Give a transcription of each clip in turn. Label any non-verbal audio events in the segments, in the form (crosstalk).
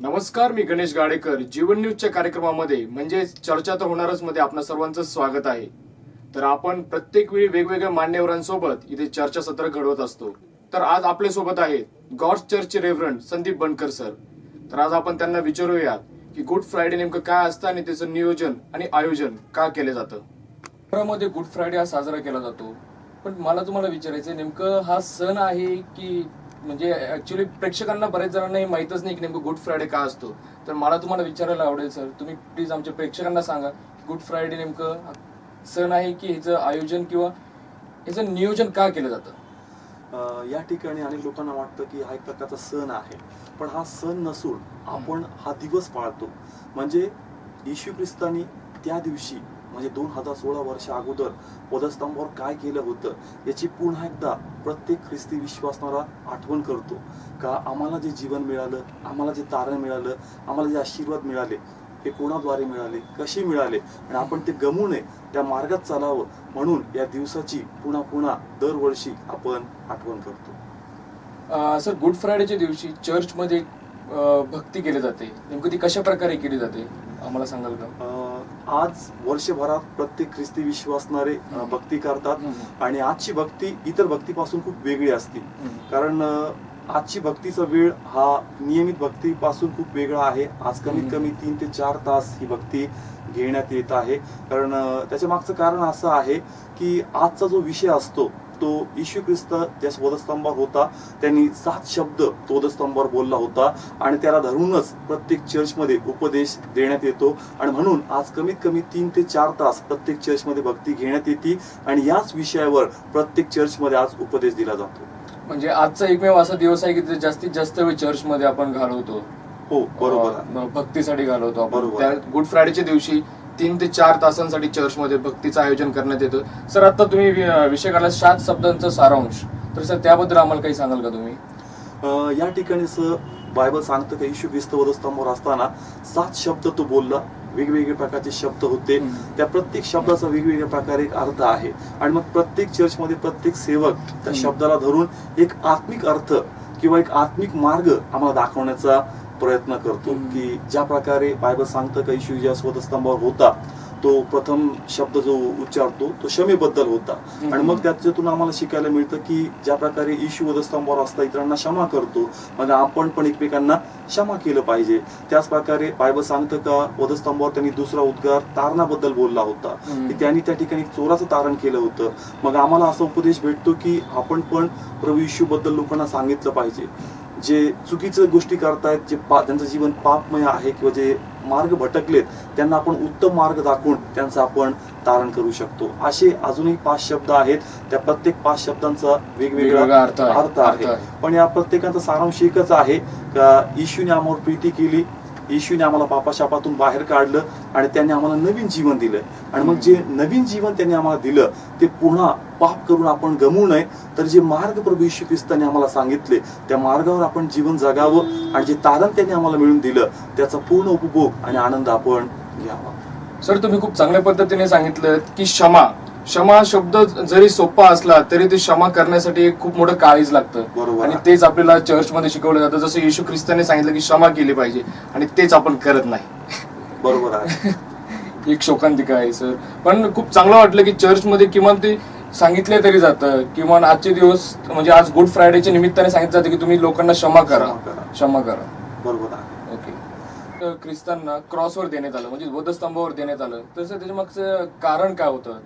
नमस्कार मी गणेश गाडेकर. जीवन न्यूजच्या कार्यक्रमामध्ये म्हणजे चर्चा तर होणारच मध्ये आपणा सर्वांचं स्वागत आहे. तर आपण प्रत्येक वेळी वेगवेगळ्या मान्यवरांसोबत इथे चर्चा सत्र घडवत असतो. तर आज आपल्यासोबत आहेत गॉड्स चर्चचे रेव्हरंट संदीप बनकर सर. तर आज आपण त्यांना विचारूया की गुड फ्रायडे नेमकं काय असतं आणि त्याचं नियोजन आणि आयोजन का केलं जातं? मध्ये गुड फ्रायडे हा साजरा केला जातो. पण मला तुम्हाला विचारायचं नेमकं हा सण आहे की म्हणजे ऍक्च्युली प्रेक्षकांना बऱ्याच जणांना हे माहीतच नाही की नेमकं गुड फ्रायडे का असतो. तर मला तुम्हाला विचारायला आवडेल सर तुम्ही प्लीज आमच्या प्रेक्षकांना सांगा गुड फ्रायडे नेमकं सण आहे की ह्याचं आयोजन किंवा ह्याचं नियोजन का केलं जातं? या ठिकाणी अनेक लोकांना वाटतं की हा एक प्रकारचा सण आहे. पण हा सण नसून आपण हा दिवस पाळतो. म्हणजे येशू ख्रिस्तानी त्या दिवशी म्हणजे दोन हजार सोळा वर्ष अगोदर पदस्तंभावर काय केलं होतं याची पुन्हा एकदा प्रत्येक ख्रिस्ती विश्वासणारा आठवण करतो. का आम्हाला जे जीवन मिळालं आम्हाला जे तारण मिळालं आम्हाला जे आशीर्वाद मिळाले हे कोणाद्वारे मिळाले कसे मिळाले? आणि आपण ते गमू नये त्या मार्गात चालावं म्हणून या दिवसाची पुन्हा पुन्हा दरवर्षी आपण आठवण करतो. सर गुड फ्रायडेच्या दिवशी चर्चमध्ये भक्ती केली जाते. नेमकं ती कशा प्रकारे केली जाते? आम्हाला सांगाल का? आज वर्षभरात प्रत्येक ख्रिस्ती विश्वासणारे भक्ती करतात. आणि आजची भक्ती इतर भक्तीपासून खूप वेगळी असते. कारण आजची भक्तीचा वेळ हा नियमित भक्तीपासून खूप वेगळा आहे आज कमीत. कमी तीन ते चार तास ही भक्ती घेण्यात येत आहे कारण त्याच्या मागचं कारण असं आहे की आजचा जो विषय असतो तो येशू ख्रिस्त ज्या वधस्तंभावर होता. त्यांनी सात शब्द तो वधस्तंभावर बोलला होता. आणि त्याला धरूनच प्रत्येक चर्चमध्ये उपदेश देण्यात येतो. आणि म्हणून आज कमीत कमी तीन ते चार तास प्रत्येक चर्चमध्ये भक्ती घेण्यात येते. आणि याच विषयावर प्रत्येक चर्चमध्ये आज उपदेश दिला जातो. म्हणजे आजचा एकमेव असा दिवस आहे की जास्तीत जास्त वेळ चर्चमध्ये आपण घालवतो. हो बरोबर. भक्तीसाठी घालवतो आपण. बरोबर. त्या गुड फ्रायडेच्या दिवशी तीन ते चार तासांसाठी चर्चमध्ये भक्तीचं आयोजन करण्यात येतं. सर आता तुम्ही विषय काढला सात शब्दांचा सारांश. तर सर त्याबद्दल आम्हाला काही सांगाल का तुम्ही? या ठिकाणी असं बायबल सांगतं की येशू ख्रिस्त वधस्तंभावर असताना सात शब्द तो बोलला. वेगवेगळे प्रकारचे शब्द होते. त्या प्रत्येक शब्दाचा वेगवेगळ्या प्रकारे एक अर्थ आहे. आणि मग प्रत्येक चर्चमध्ये प्रत्येक सेवक त्या. शब्दाला धरून एक आत्मिक अर्थ किंवा एक आत्मिक मार्ग आम्हाला दाखवण्याचा प्रयत्न करतो. की ज्या प्रकारे बायबल सांगतं का येशू ज्या स्वधस्तंभावर होता तो प्रथम शब्द जो उच्चारतो तो क्षमेबद्दल होता. आणि मग त्याच्यातून आम्हाला शिकायला मिळतं की ज्या प्रकारे येशू वधस्तंभावर असता इतरांना क्षमा करतो मग आपण पण एकमेकांना क्षमा केलं पाहिजे त्याच प्रकारे बायबल सांगतं का वधस्तंभावर त्यांनी दुसरा उद्गार तारणाबद्दल बोलला होता. की त्यांनी त्या ठिकाणी चोराचं तारण केलं होतं मग आम्हाला असा उपदेश भेटतो की आपण पण प्रभू बद्दल लोकांना सांगितलं पाहिजे जे चुकीचं गोष्टी करतायत जे पा त्यांचं जीवन पापमय आहे किंवा जे मार्ग भटकलेत त्यांना आपण उत्तम मार्ग दाखवून त्यांचं आपण तारण करू शकतो. असे अजूनही पाच शब्द आहेत. त्या प्रत्येक पाच शब्दांचा वेगवेगळा अर्थ आहे. पण या प्रत्येकाचा सारांश एकच आहे. का येशूने आम्हावर प्रीती केली. येशूने आम्हाला पापाशापातून बाहेर काढलं आणि त्यांनी आम्हाला नवीन जीवन दिलं. आणि मग जे नवीन जीवन त्यांनी आम्हाला दिलं ते पुन्हा पाप करून आपण गमू नये तर जे मार्ग प्रभू येशू ख्रिस्ताने आम्हाला सांगितले त्या मार्गावर आपण जीवन जगावं आणि जे तारण त्यांनी आम्हाला मिळून दिलं त्याचा पूर्ण उपभोग आणि आनंद आपण घ्यावा. सर तुम्ही खूप चांगल्या पद्धतीने सांगितलं की क्षमा. क्षमा शब्द जरी सोपा असला तरी ते क्षमा करण्यासाठी एक खूप मोठं काळीज लागतं. बरोबर. आणि. तेच आपल्याला चर्चमध्ये शिकवलं जातं. जसं येशू ख्रिस्ताने सांगितलं की क्षमा केली पाहिजे आणि तेच आपण करत नाही. बरोबर आहे. (laughs) एक शोकांतिका आहे सर पण खूप चांगलं वाटलं की चर्चमध्ये किमान ते सांगितले तरी जातं. किमान आजचे दिवस म्हणजे आज गुड फ्रायडेच्या निमित्ताने सांगितलं जातं की तुम्ही लोकांना क्षमा करा. क्षमा करा. बरोबर आहे. ओके. ख्रिस्तांना क्रॉसवर देण्यात आलं म्हणजे वधस्तंभावर देण्यात आलं. तसं त्याच्या मागचं कारण काय होतं?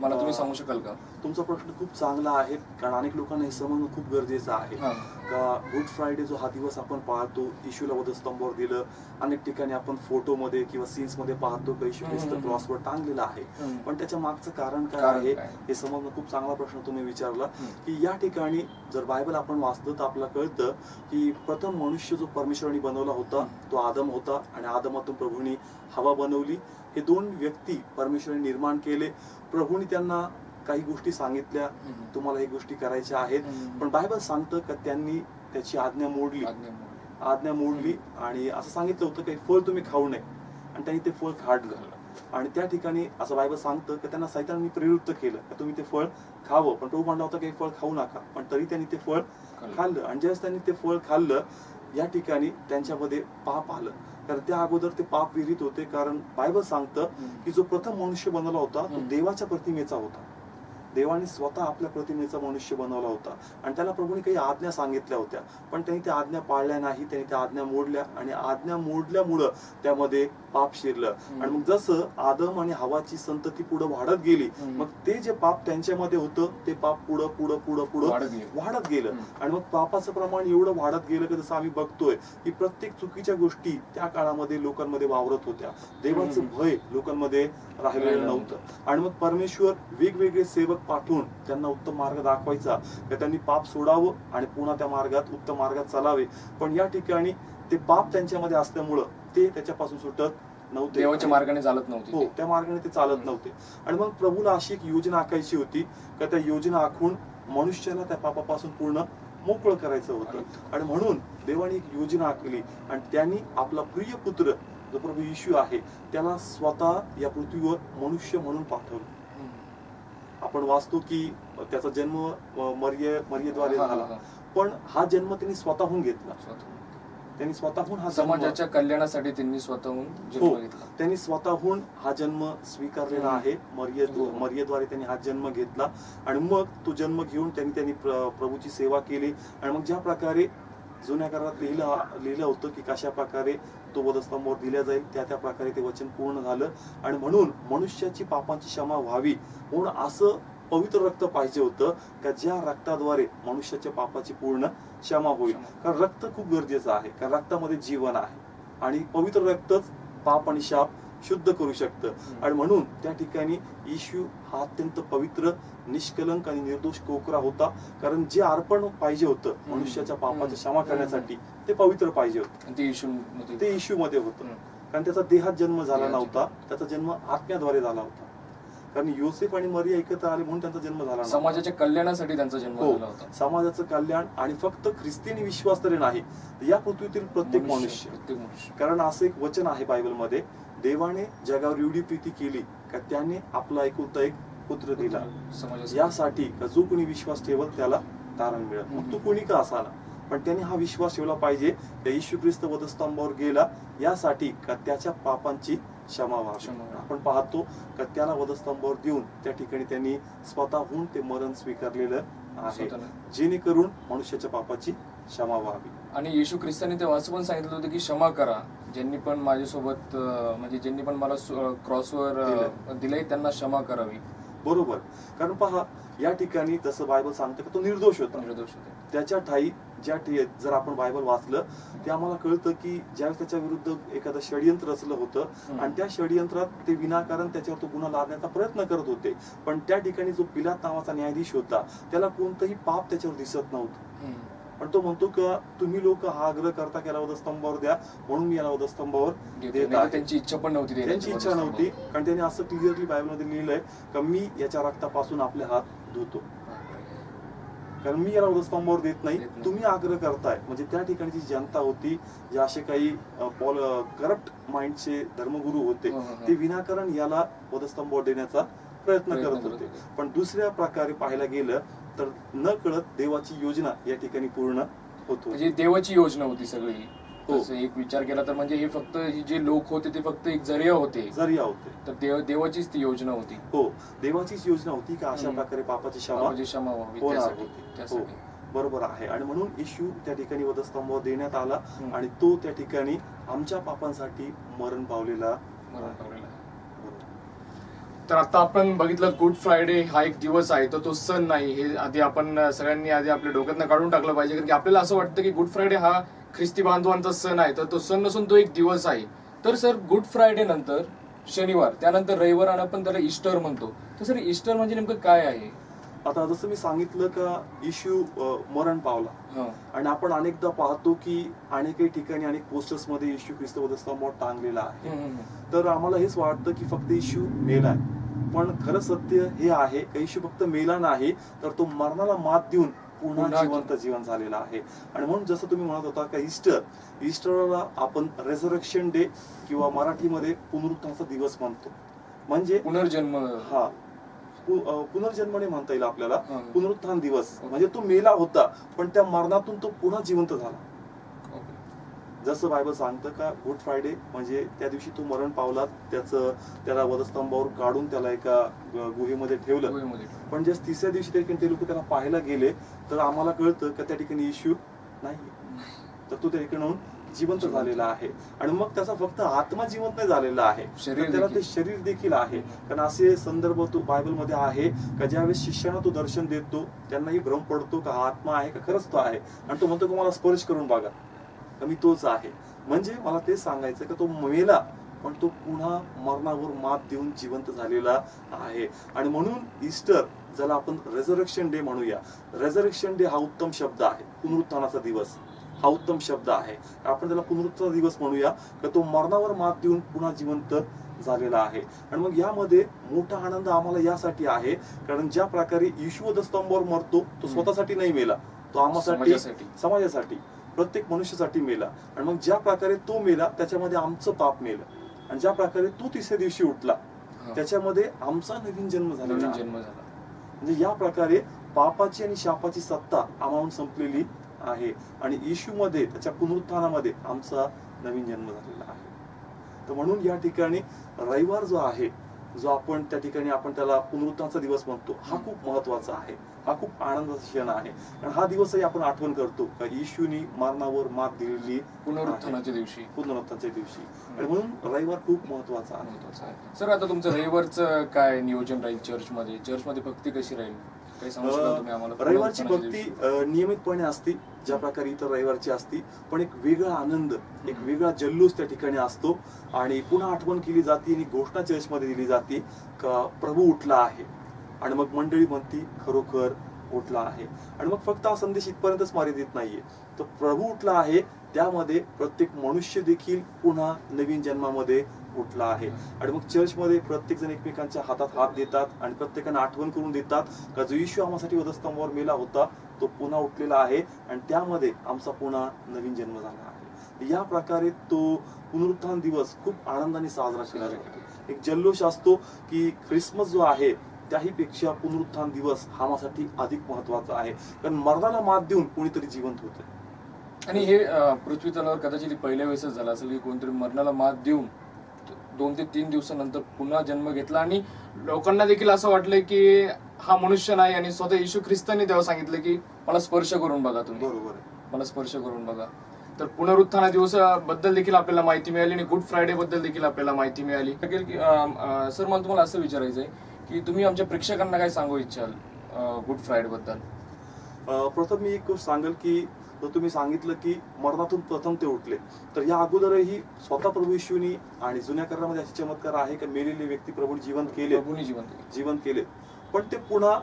मला तुम्ही सांगू शकाल का तुमचा प्रश्न खूप चांगला आहे कारण अनेक लोकांना हे समजणं खूप गरजेचं आहे. का गुड फ्रायडे जो हा दिवस आपण पाहतो येशूला वधस्तंभावर दिलं अनेक ठिकाणी आपण फोटोमध्ये किंवा सीन्समध्ये पाहतो का येशू ख्रिस्त. क्रॉसवर टांगलेला आहे. पण त्याच्या मागचं कारण काय आहे? हे समजणं खूप चांगला प्रश्न तुम्ही विचारला. की या ठिकाणी जर बायबल आपण वाचलं तर आपल्याला कळतं की प्रथम मनुष्य जो परमेश्वराने बनवला होता तो आदम होता आणि आदमातून प्रभूंनी हवा बनवली हे दोन व्यक्ती परमेश्वराने निर्माण केले. प्रभूंनी त्यांना काही गोष्टी सांगितल्या. तुम्हाला हे गोष्टी करायच्या आहेत. पण बायबल सांगतं का त्यांनी त्याची आज्ञा मोडली. आज्ञा मोडली. आणि असं सांगितलं होतं की फळ तुम्ही खाऊ नये. आणि त्यांनी ते फळ खाडलं आणि त्या ठिकाणी असं बायबल सांगतं की त्यांना सैतानाने प्रवृत्त केलं. की तुम्ही ते फळ खावं. पण तो म्हणला होता की हे फळ खाऊ नका. पण तरी त्यांनी ते फळ खाल्लं. खाल्लं. आणि ज्यावेळेस त्यांनी ते फळ खाल्लं या ठिकाणी त्यांच्यामध्ये पाप आलं. कारण त्या अगोदर ते पाप विहित होते कारण बायबल सांगतं. की जो प्रथम मनुष्य बनवला होता तो. देवाच्या प्रतिमेचा होता देवाने स्वतः आपल्या प्रतिमेचा मनुष्य बनवला होता आणि त्याला प्रभूने काही आज्ञा सांगितल्या होत्या पण त्यांनी त्या आज्ञा पाळल्या नाही त्यांनी त्या आज्ञा मोडल्या आणि आज्ञा मोडल्यामुळं त्यामध्ये पाप शिरलं. आणि मग जसं आदम आणि हवाची संतती पुढे वाढत गेली. मग ते जे पाप त्यांच्यामध्ये होतं ते पाप पुढं पुढं पुढं पुढं वाढत गेले. आणि मग पापाचं प्रमाण एवढं वाढत गेलं की जसं आम्ही बघतोय की प्रत्येक चुकीच्या गोष्टी त्या काळामध्ये लोकांमध्ये वावरत होत्या देवाचं. भय लोकांमध्ये राहिलेलं राहिलं नव्हतं आणि मग परमेश्वर वेगवेगळे सेवक पाठवून त्यांना उत्तम मार्ग दाखवायचा की त्यांनी पाप सोडावं आणि पुन्हा त्या मार्गात उत्तम मार्गात चालावे. पण या ठिकाणी ते पाप त्यांच्यामध्ये असल्यामुळं ते त्याच्यापासून सुटत नव्हते. देवाच्या मार्गाने चालत नव्हती हो. त्या मार्गाने ते चालत नव्हते. आणि मग प्रभूला अशी एक योजना आखायची होती का त्या योजना आखून मनुष्याला त्या पापापासून पूर्ण मोकळं करायचं होतं. आणि म्हणून देवाने एक योजना आखली आणि त्यांनी आपला प्रिय पुत्र जो प्रभू येशू आहे त्याला स्वतः या पृथ्वीवर मनुष्य म्हणून पाठवलं. आपण वाचतो की त्याचा जन्म मर्य मर्यद्वारे हा, हा, झाला हा. पण हा जन्म त्यांनी स्वतःहून घेतला. त्यांनी स्वतःहून हा समाजाच्या कल्याणासाठी त्यांनी स्वतःहून हो त्यांनी स्वतःहून हा जन्म स्वीकारलेला. आहे मर्य हो. मर्यद्वारे त्यांनी हा जन्म घेतला आणि मग तो जन्म घेऊन त्यांनी त्यांनी प्र- प्रभूची सेवा केली आणि मग ज्या प्रकारे जुन्या काळात लिहिलं लिहिलं होतं की कशा प्रकारे तो वधस्तंभावर दिल्या जाईल त्या त्या प्रकारे ते वचन पूर्ण झालं. आणि म्हणून मनुष्याची पापांची क्षमा व्हावी म्हणून असं पवित्र रक्त पाहिजे होतं का ज्या रक्ताद्वारे मनुष्याच्या पापाची पूर्ण क्षमा होईल. कारण रक्त खूप गरजेचं आहे कारण रक्तामध्ये जीवन आहे. आणि पवित्र रक्तच पाप आणि शाप शुद्ध करू शकतं. आणि म्हणून त्या ठिकाणी येशू हा अत्यंत पवित्र निष्कलंक आणि निर्दोष कोकरा होता. कारण जे अर्पण पाहिजे होतं. मनुष्याच्या. पापाची क्षमा करण्यासाठी ते पवित्र पाहिजे होतं. ते येशू मध्ये होतं. कारण त्याचा देहात जन्म झाला नव्हता. त्याचा जन्म आत्म्याद्वारे झाला होता. कारण योसेफ आणि मरिया एकत्र आले म्हणून त्यांचा जन्म झाला. समाजाच्या कल्याणासाठी त्यांचा जन्म हो. झाला होता. समाजाचं कल्याण आणि फक्त ख्रिस्तीनी विश्वास तरी नाही. या पृथ्वीतील प्रत्येक मनुष्य. प्रत्येक मनुष्य. कारण असं एक वचन आहे बायबलमध्ये. देवाने जगावर एवढी प्रीती केली का त्याने आपला एकुलता एक पुत्र दिला. यासाठी का जो कोणी विश्वास ठेवल त्याला तारण मिळत मग तो कोणी का असाना पण त्याने हा विश्वास ठेवला पाहिजे का येशू ख्रिस्त वधस्तंभावर गेला यासाठी का त्याच्या पापांची क्षमा व्हावी. आपण पाहतो का त्याला वधस्तंभावर देऊन त्या ठिकाणी त्यांनी स्वतःहून ते मरण स्वीकारलेलं आहे. जेणेकरून मनुष्याच्या पापाची क्षमा व्हावी. आणि येशू ख्रिस्ताने असं पण सांगितलं होतं की क्षमा करा. ज्यांनी पण माझ्यासोबत म्हणजे ज्यांनी पण मला क्रॉसवर दिलंय. त्यांना क्षमा करावी बरोबर कारण पहा या ठिकाणी जसं बायबल सांगतं की तो निर्दोष होता निर्दोष होते त्याच्या ठाई ज्या जर आपण बायबल वाचलं ते आम्हाला कळतं की ज्यावेळेस त्याच्या विरुद्ध एखादं षडयंत्र रचलं होतं. आणि त्या षडयंत्रात ते विनाकारण त्याच्यावर तो गुन्हा लादण्याचा प्रयत्न करत होते पण त्या ठिकाणी जो पिलात नावाचा न्यायाधीश होता त्याला कोणतंही पाप त्याच्यावर दिसत नव्हतं. पण तो म्हणतो का तुम्ही लोक हा आग्रह करता की याला वधस्तंभावर द्या म्हणून मी याला वधस्तंभावर देतो. आहे त्यांची इच्छा पण नव्हती त्यांची इच्छा. नव्हती कारण त्यांनी असं क्लिअरली बायबलमध्ये लिहिलंय का मी याच्या रक्तापासून आपले हात धुतो कारण मी याला वधस्तंभावर देत नाही देत नाही. तुम्ही आग्रह करताय म्हणजे त्या ठिकाणची जनता होती जे असे काही करप्ट माइंडचे धर्मगुरू होते हो, हो, हो. ते विनाकारण याला वधस्तंभावर देण्याचा प्रयत्न करत होते. पण दुसऱ्या प्रकारे पाहायला गेलं तर न कळत देवाची योजना या ठिकाणी पूर्ण होत. म्हणजे देवाची योजना होती सगळी. हो. तसं एक विचार केला तर म्हणजे हे फक्त जे लोक होते ते फक्त एक जरिया होते. जरिया होते. तर देव देवाचीच ती योजना होती. हो. देवाचीच योजना होती की अशा. प्रकारे पापाची क्षमा क्षमा व्हावी होणार त्यासाठी. होती हो. त्यासाठी बरोबर आहे. आणि म्हणून येशू त्या ठिकाणी वधस्तंभावर देण्यात आला हम्म. आणि तो त्या ठिकाणी आमच्या पापांसाठी मरण पावलेला मरण पावलेलं. तर आता आपण बघितलं गुड फ्रायडे हा एक दिवस आहे. तर तो सण नाही. हे आधी आपण सगळ्यांनी आधी आपल्या डोक्यातनं काढून टाकलं पाहिजे. कारण की आपल्याला असं वाटतं की गुड फ्रायडे हा ख्रिस्ती बांधवांचा सण आहे. तर तो सण नसून तो एक दिवस आहे. तर सर गुड फ्रायडे नंतर शनिवार त्यानंतर रविवार आणि आपण त्याला इस्टर म्हणतो. तर सर इस्टर म्हणजे नेमकं काय आहे? आता जसं मी सांगितलं का अं, मरण पावला. हं. आणि आपण अनेकदा पाहतो की अनेकही ठिकाणी अनेक पोस्टर्समध्ये येशू ख्रिस्त वधस्तंभावर टांगलेला आहे. तर आम्हाला हेच वाटतं की फक्त येशू मेलाय पण खरं सत्य हे आहे का येशू फक्त मेला नाही तर तो मरणाला मात देऊन पुन्हा जिवंत जीवन झालेला आहे. आणि म्हणून जसं तुम्ही म्हणत होता का ईस्टर ईस्टरला आपण रेझरेक्शन डे किंवा मराठीमध्ये पुनरुत्थानाचा दिवस म्हणतो. म्हणजे पुनर्जन्म हा पुनर्जन्मने म्हणता येईल आपल्याला. पुनरुत्थान दिवस. म्हणजे तो मेला होता पण त्या मरणातून तो पुन्हा जिवंत झाला. जसं बायबल सांगतं का गुड फ्रायडे म्हणजे त्या दिवशी तो मरण पावला त्याचं त्याला वधस्तंभावर काढून त्याला एका गुहेमध्ये ठेवलं. पण जे तिसऱ्या दिवशी त्या ठिकाणी ते लोक त्याला पाहायला गेले तर आम्हाला कळतं का त्या ठिकाणी येशू नाही. तर तो त्या ठिकाणी जिवंत झालेला आहे. आणि मग त्याचा फक्त आत्मा जिवंत नाही झालेला आहे. त्याला. ते शरीर देखील आहे. कारण असे संदर्भ तो बायबलमध्ये आहे का ज्यावेळेस शिष्यांना तो दर्शन देतो त्यांनाही भ्रम पडतो का हा आत्मा आहे का खरंच तो आहे. आणि तो म्हणतो की मला स्पर्श करून बघा. का मी तोच आहे. म्हणजे मला ते सांगायचं का तो मेला पण तो पुन्हा मरणावर मात देऊन जिवंत झालेला आहे. आणि म्हणून ईस्टर ज्याला आपण रेझरेक्शन डे म्हणूया. रेझरेक्शन डे हा उत्तम शब्द आहे. पुनरुत्थानाचा दिवस. हा उत्तम शब्द आहे. आपण त्याला पुनरुत्थान दिवस म्हणूया का तो मरणावर मात देऊन पुन्हा जिवंत झालेला आहे. आणि मग यामध्ये मोठा आनंद आम्हाला यासाठी आहे कारण ज्या प्रकारे ईश्वर स्तंभावर मरतो तो स्वतःसाठी नाही मेला. तो आम्हासाठी समाजासाठी. प्रत्येक मनुष्यासाठी मेला. आणि मग ज्या प्रकारे तो मेला त्याच्यामध्ये आमचं पाप मेलं. आणि ज्या प्रकारे तो तिसऱ्या दिवशी उठला. त्याच्यामध्ये आमचा नवीन जन्म आहे. जन्म झाला. म्हणजे या प्रकारे पापाची आणि शापाची सत्ता आम्हाहून संपलेली आहे. आणि येशूमध्ये त्याच्या पुनरुत्थानामध्ये आमचा नवीन जन्म झालेला आहे. तर म्हणून या ठिकाणी रविवार जो आहे जो आपण त्या ठिकाणी आपण त्याला पुनरुत्थानाचा दिवस म्हणतो हा खूप महत्त्वाचा आहे. हा खूप आनंदाचा क्षण आहे. आणि हा दिवसही आपण आठवण करतो का येशूनी मरणावर मात दिलेली. पुनरुत्थानाच्या दिवशी. पुनरुत्थानाच्या दिवशी. आणि म्हणून रविवार खूप महत्वाचं आहे. सर आता तुमचं रविवारचं काय नियोजन राहील चर्चमध्ये? चर्चमध्ये भक्ती कशी राहील? रविवारची भक्ती नियमितपणे असते ज्या प्रकारे इतर रविवारची असती पण एक वेगळा आनंद एक वेगळा जल्लोष त्या ठिकाणी असतो आणि पुन्हा आठवण केली जाते आणि घोषणा चर्चमध्ये दिली जाते का प्रभू उठला आहे. आणि मग मंडळी म्हणती खरोखर उठला आहे. आणि मग फक्त हा संदेश इथपर्यंतच मर्यादित नाहीये. तर प्रभू उठला आहे त्यामध्ये प्रत्येक मनुष्य देखील पुन्हा नवीन जन्मामध्ये उठला आहे. आणि मग चर्चमध्ये प्रत्येक जण एकमेकांच्या हातात हात देतात आणि प्रत्येकाने आठवण करून देतात का जो येशू आम्हासाठी वधस्तंभावर मेला होता तो पुन्हा उठलेला आहे आणि त्यामध्ये आमचा पुन्हा नवीन जन्म झाला आहे. या प्रकारे तो पुनरुत्थान दिवस खूप आनंदाने साजरा केला जातो. एक जल्लोष असतो की ख्रिसमस जो आहे त्याही पेक्षा पुनरुत्थान दिवस हा माझ्यासाठी अधिक महत्त्वाचा आहे. कारण मरणाला मात देऊन कोणीतरी जिवंत होतं. आणि हे पृथ्वी तलावर कदाचित पहिल्या वेळेसच झालं असेल की कोणतरी मरणाला मात देऊन दोन ते तीन दिवसानंतर पुन्हा जन्म घेतला. आणि लोकांना देखील असं वाटलं की हा मनुष्य नाही आणि स्वतः येशू ख्रिस्तांनी तेव्हा सांगितलं की मला स्पर्श करून बघा तुम्ही. बरोबर मला स्पर्श करून बघा. तर पुनरुत्थाना दिवसाबद्दल देखील आपल्याला माहिती मिळाली आणि गुड फ्रायडे बद्दल देखील आपल्याला माहिती मिळाली. सर मला तुम्हाला असं विचारायचं आहे की तुम्ही आमच्या प्रेक्षकांना काय सांगू इच्छाल गुड फ्रायडे बद्दल प्रथम मी एक गोष्ट सांगेल की जर तुम्ही सांगितलं की मरणातून प्रथम ते उठले. तर या अगोदरही स्वतः प्रभू येशूनी आणि जुन्या करारामध्ये असे चमत्कार आहे की? मेलेली व्यक्ती प्रभू जीवन केले. प्रभूंनी जिवंत केलं. जीवन केले. पण ते पुन्हा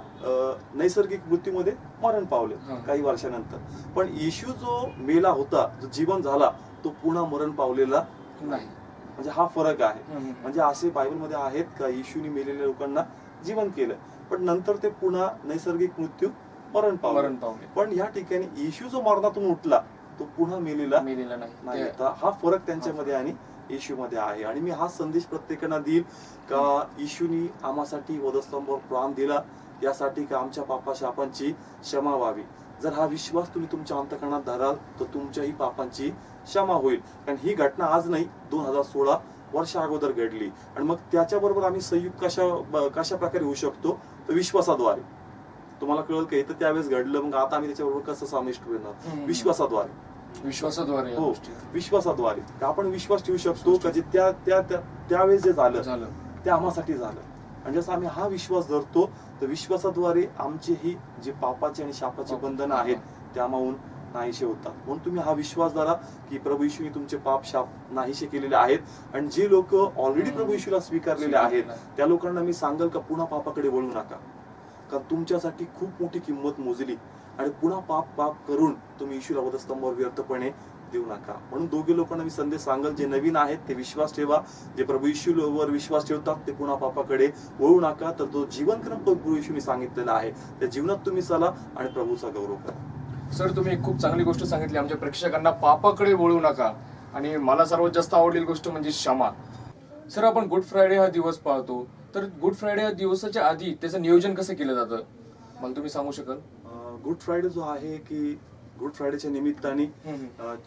नैसर्गिक मृत्यूमध्ये मरण पावले. काही वर्षानंतर. पण येशू जो मेला होता जो जीवन झाला तो पुन्हा मरण पावलेला नाही. म्हणजे हा फरक आहे. म्हणजे असे बायबलमध्ये आहेत का येशूनी मेलेल्या लोकांना जीवन केलं. पण नंतर ते पुन्हा नैसर्गिक मृत्यू मरण पावले. मरण पावले. पण या ठिकाणी येशू जो मरणातून उठला तो पुन्हा मेलेला मेलेला नाही. हा फरक त्यांच्यामध्ये आणि येशूमध्ये आहे. आणि मी हा संदेश प्रत्येकांना देईल का येशूनी आम्हासाठी वधस्तंभावर प्राण दिला यासाठी का आमच्या पापा शापांची क्षमा व्हावी? जर हा विश्वास तुम्ही तुमच्या अंतकरणात धराल तर तुमच्याही पापांची क्षमा होईल. कारण ही घटना आज नाही दोन हजार सोळा वर्षा अगोदर घडली. आणि मग त्याच्याबरोबर आम्ही संयुक्त कशा कशा प्रकारे होऊ शकतो? तर विश्वासाद्वारे. तुम्हाला कळलं का इथं त्यावेळेस घडलं मग आता आम्ही त्याच्याबरोबर कसं सामिष्ट होणार. विश्वासाद्वारे. विश्वासाद्वारे हो विश्वासाद्वारे. आपण विश्वास ठेवू शकतो का? जे त्या त्या त्या- त्यावेळेस जे झालं ते आम्हासाठी झालं. आणि जसं आम्ही हा विश्वास धरतो तर विश्वासाद्वारे आमचे ही जे पापाचे आणि शापाचे बंधन आहेत ते आम्हाहून नाहीसे होतात. म्हणून तुम्ही हा विश्वास धरा की प्रभू येशूने तुमचे पाप शाप नाहीसे केलेले आहेत. आणि जे लोक ऑलरेडी. प्रभू येशूला स्वीकारलेले आहेत. त्या लोकांना मी सांगेल का पुन्हा पापाकडे वळू नका. कारण तुमच्यासाठी खूप मोठी किंमत मोजली. आणि पुन्हा पाप पाप करून तुम्ही येशूला वधस्तंभावर व्यर्थपणे देऊ नका. म्हणून दोघे लोकांना मी संदेश सांगेल जे नवीन आहेत ते विश्वास ठेवा. जे प्रभू येशूवर विश्वास ठेवतात ते पुन्हा पापाकडे वळू नका. तर तो जीवनक्रम प्रभू येशूने सांगितलेला आहे. त्या जीवनात तुम्ही चला आणि प्रभूचा गौरव करा. सर तुम्ही एक खूप चांगली गोष्ट सांगितली. आमच्या प्रेक्षकांना पापाकडे वळू नका. आणि मला सर्वात जास्त आवडलेली गोष्ट म्हणजे क्षमा. सर आपण गुड फ्रायडे हा दिवस पाहतो. तर गुड फ्रायडे या दिवसाच्या आधी त्याचं नियोजन कसं केलं जातं मला तुम्ही सांगू शकाल गुड फ्रायडे जो आहे की गुड फ्रायडेच्या निमित्ताने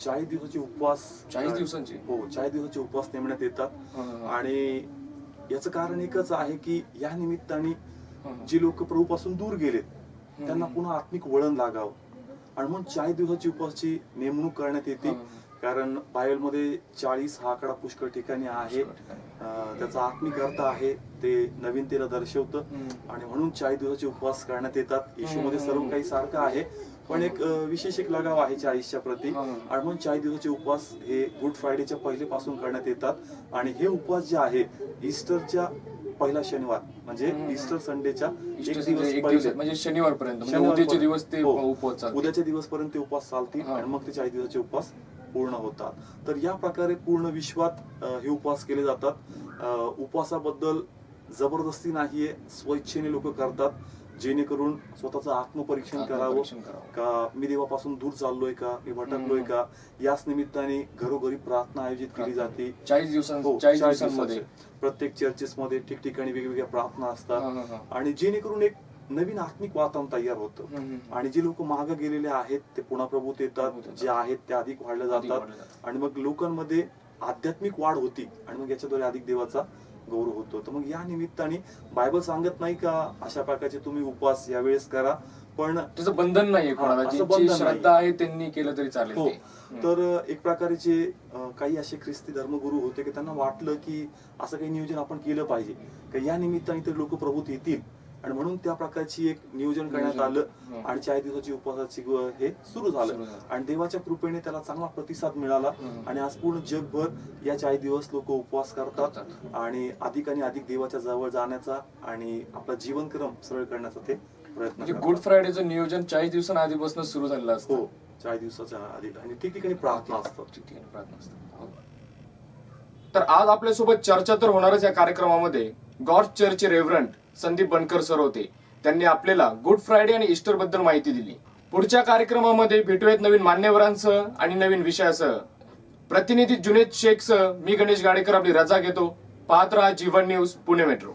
चाळीस दिवसाचे उपवास 40 दिवसांचे? हो चाळीस दिवसाचे उपवास नेमण्यात येतात. आणि याचं कारण एकच आहे की या निमित्ताने. जे लोक प्रभूपासून दूर गेलेत. त्यांना पुन्हा आत्मिक वळण लागावं आणि म्हणून चाळीस दिवसाची उपवासची नेमणूक करण्यात येते. कारण बायबलमध्ये चाळीस हा आकडा पुष्कळ ठिकाणी आहे त्याचा आत्मिक अर्थ आहे ते नवीनतेला दर्शवतं. आणि म्हणून चाळीस दिवसाचे उपवास करण्यात येतात येशूमध्ये. सर्व काही सारखं आहे पण एक विशेष एक लगाव आहे चाळीसच्या प्रती. आणि म्हणून चाळीस दिवसाचे उपवास हे गुड फ्रायडेच्या पहिले पासून करण्यात येतात आणि हे उपवास जे आहे ईस्टरच्या पहिला शनिवार म्हणजे. ईस्टर संडेच्या एक दिवस म्हणजे शनिवारपर्यंत म्हणजे शनिवारपर्यंत. उद्याचे दिवस ते हो. उपवास चालतील. उद्याच्या दिवसपर्यंत ते उपवास चालतील. आणि मग ते चाळीस दिवसाचे उपवास पूर्ण होतात. तर या प्रकारे पूर्ण विश्वात हे उपवास केले जातात. उपवासाबद्दल जबरदस्ती नाहीये स्वइच्छेने लोक करतात जेणेकरून स्वतःचं आत्मपरीक्षण करावं. का मी देवापासून दूर चाललोय का? मी भटकलोय. का? याच निमित्ताने घरोघरी प्रार्थना आयोजित केली जाते. चाळीस हो, दिवसांमध्ये. प्रत्येक चर्चेस मध्ये ठिकठिकाणी वेगवेगळ्या प्रार्थना असतात. आणि जेणेकरून एक नवीन आत्मिक वातावरण तयार होतं. आणि जे लोक माग गेलेले आहेत ते पुन्हा प्रभूत येतात. जे आहेत ते अधिक वाढले जातात. आणि मग लोकांमध्ये आध्यात्मिक वाढ होती आणि मग याच्याद्वारे अधिक देवाचा गौरव होतो. तर मग या निमित्ताने बायबल सांगत नाही का अशा प्रकारचे तुम्ही उपवास यावेळेस करा पण त्याचं बंधन हा, बंधन श्रद्धा आहे त्यांनी केलं तरी चालेल हो. तर एक प्रकारचे अं, काही असे ख्रिस्ती धर्मगुरू होते की त्यांना वाटलं की असं काही नियोजन आपण केलं पाहिजे. या निमित्ताने तर लोक प्रभूत येतील. आणि म्हणून त्या प्रकारची एक नियोजन करण्यात. आलं हं. आणि चाळीस दिवसाची उपवासाची हे सुरू झालं. आणि देवाच्या कृपेने त्याला चांगला प्रतिसाद मिळाला हं. आणि आज पूर्ण जगभर या चाळीस दिवस लोक उपवास करतात. आणि अधिक आणि अधिक देवाच्या जवळ जाण्याचा आणि आपला जीवनक्रम सरळ करण्याचा ते प्रयत्न म्हणजे. गुड फ्रायडेचं नियोजन चाळीस दिवसां आधीपासून सुरू झालेलं असतं हो चाळीस दिवसाच्या आधी आणि ठिकठिकाणी प्रार्थना असतात ठिकठिकाणी प्रार्थना असतात. हो. तर आज आपल्यासोबत चर्चा तर होणारच या कार्यक्रमामध्ये God church reverend Sandeep Bankar sir होते. त्यांनी आपल्याला गुड फ्रायडे आणि इस्टरबद्दल माहिती दिली. पुढच्या कार्यक्रमामध्ये भेटूयात नवीन मान्यवरांसह आणि नवीन विषयासह. प्रतिनिधी जुनेद शेखसह मी गणेश गाडेकर आपली रजा घेतो. पाहत राहा जीवन न्यूज पुणे मेट्रो.